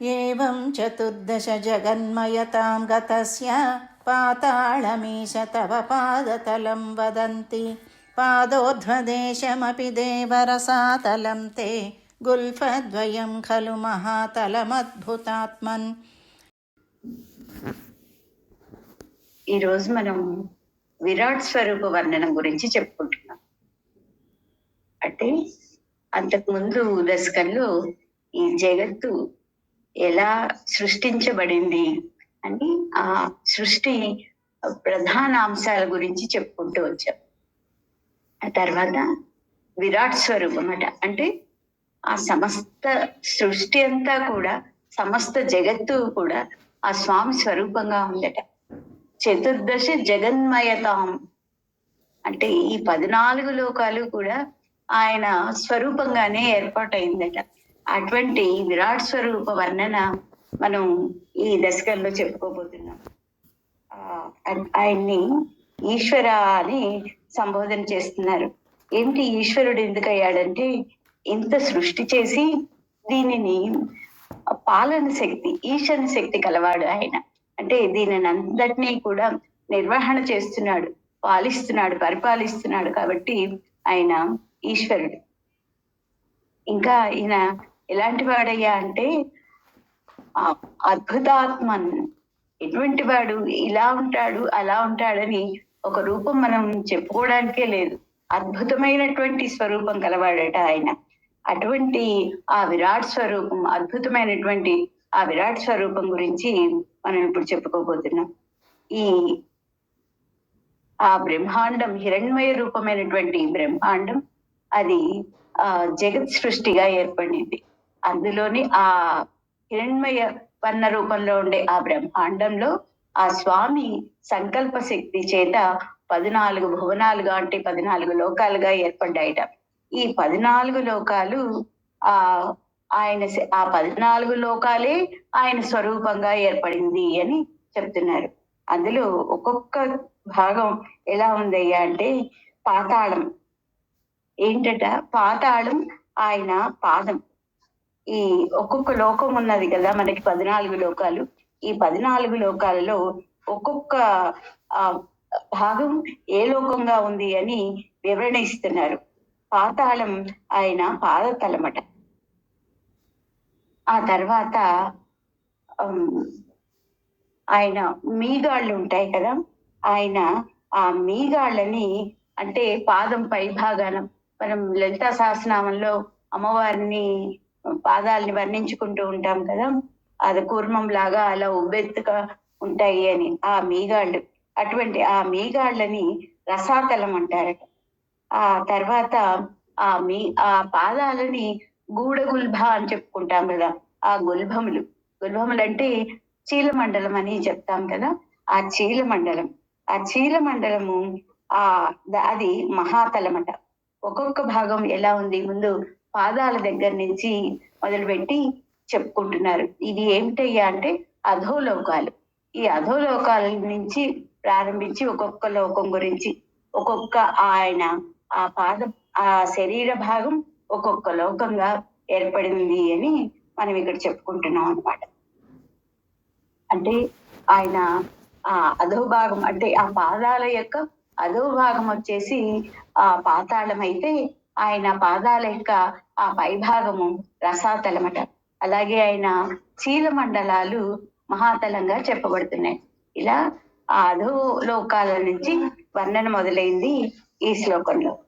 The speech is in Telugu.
एवं चतुर्दशजगन्मयतां गतस्य पाताळमीश तव पादतलं वदन्ति पादोध्वदेशमपि देवरसातलं ते गुल्फद्वयं खलु మహాతలమద్భుతాత్మన్ ఈరోజు మనం విరాట్ స్వరూప వర్ణనం గురించి చెప్పుకుంటున్నాం అంటే అంతకుముందు దశకంలో ఈ జగత్తు ఎలా సృష్టించబడింది అని ఆ సృష్టి ప్రధాన అంశాల గురించి చెప్పుకుంటూ వచ్చాం. ఆ తర్వాత విరాట్ స్వరూపం అట. అంటే ఆ సమస్త సృష్టి అంతా కూడా సమస్త జగత్తు కూడా ఆ స్వామి స్వరూపంగా ఉందట. చతుర్దశ జగన్మయతాం. అంటే ఈ పద్నాలుగు లోకాలు కూడా ఆయన స్వరూపంగానే ఏర్పాటైందట. అటువంటి విరాట్ స్వరూప వర్ణన మనం ఈ దశకంలో చెప్పుకోబోతున్నాం. ఆయన్ని ఈశ్వర అని సంబోధన చేస్తున్నారు. ఏంటి ఈశ్వరుడు ఎందుకు అయ్యాడంటే ఇంత సృష్టి చేసి దీనిని పాలన శక్తి ఈశ్వర శక్తి కలవాడు ఆయన. అంటే దీనిని అందరినీ కూడా నిర్వహణ చేస్తున్నాడు పాలిస్తున్నాడు పరిపాలిస్తున్నాడు కాబట్టి ఆయన ఈశ్వరుడు. ఇంకా ఈయన ఎలాంటి వాడయ్యా అంటే ఆ అద్భుతాత్మన్. ఎటువంటి వాడు ఇలా ఉంటాడు అలా ఉంటాడని ఒక రూపం మనం చెప్పుకోవడానికే లేదు. అద్భుతమైనటువంటి స్వరూపం కలవాడట ఆయన. అటువంటి ఆ విరాట్ స్వరూపం అద్భుతమైనటువంటి ఆ విరాట్ స్వరూపం గురించి మనం ఇప్పుడు చెప్పుకోబోతున్నాం. ఈ ఆ బ్రహ్మాండం హిరణ్మయ రూపమైనటువంటి బ్రహ్మాండం అది ఆ జగత్ సృష్టిగా ఏర్పడింది. అందులోని ఆ హిరణ్మయ పన్న రూపంలో ఉండే ఆ బ్రహ్మాండంలో ఆ స్వామి సంకల్ప శక్తి చేత పద్నాలుగు భువనాలుగా అంటే పద్నాలుగు లోకాలుగా ఏర్పడ్డాయట. ఈ పద్నాలుగు లోకాలు ఆ ఆయన ఆ పద్నాలుగు లోకాలే ఆయన స్వరూపంగా ఏర్పడింది అని చెప్తున్నారు. అందులో ఒక్కొక్క భాగం ఎలా ఉందయ్యా అంటే పాతాళం. ఏంటట? పాతాళం ఆయన పాదం. ఈ ఒక్కొక్క లోకం ఉన్నది కదా మనకి పద్నాలుగు లోకాలు. ఈ పద్నాలుగు లోకాలలో ఒక్కొక్క ఆ భాగం ఏ లోకంగా ఉంది అని వివరణ ఇస్తున్నారు పాతాళం ఆయన పాదతలమట. ఆ తర్వాత ఆయన మీగాళ్ళు ఉంటాయి కదా ఆయన ఆ మీగాళ్ళని అంటే పాదం పై భాగాన మనం లలితా సహస్రనామంలో అమ్మవారిని పాదాలని వర్ణించుకుంటూ ఉంటాం కదా అది కూర్మం లాగా అలా ఉబ్బెత్తుగా ఉంటాయి అని. ఆ మీగాళ్ళు అటువంటి ఆ మీగాళ్ళని రసాతలం అంటారట. ఆ తర్వాత ఆ మీ ఆ పాదాలని గూడగుల్భ అని చెప్పుకుంటాం కదా ఆ గుల్భములు. గుల్భములు అంటే చీలమండలం అని చెప్తాం కదా ఆ చీలమండలం. ఆ చీలమండలము ఆ అది మహాతలమట. ఒక్కొక్క భాగం ఎలా ఉంది? ముందు పాదాల దగ్గర నుంచి మొదలుపెట్టి చెప్పుకుంటున్నారు. ఇది ఏమిటయ్యా అంటే అధోలోకాలు. ఈ అధోలోకాల నుంచి ప్రారంభించి ఒక్కొక్క లోకం గురించి ఒక్కొక్క ఆయన ఆ పాద ఆ శరీర భాగం ఒక్కొక్క లోకంగా ఏర్పడింది అని మనం ఇక్కడ చెప్పుకుంటున్నాం అన్నమాట. అంటే ఆయన ఆ అధోభాగం అంటే ఆ పాదాల యొక్క అధోభాగం వచ్చేసి ఆ పాతాళం అయితే ఆయన పాదాల యొక్క ఆ పైభాగము రసాతలమట. అలాగే ఆయన చీల మండలాలు మహాతలంగా చెప్పబడుతున్నాయి. ఇలా ఆధు అధో లోకాల నుంచి వర్ణన మొదలైంది ఈ శ్లోకంలో.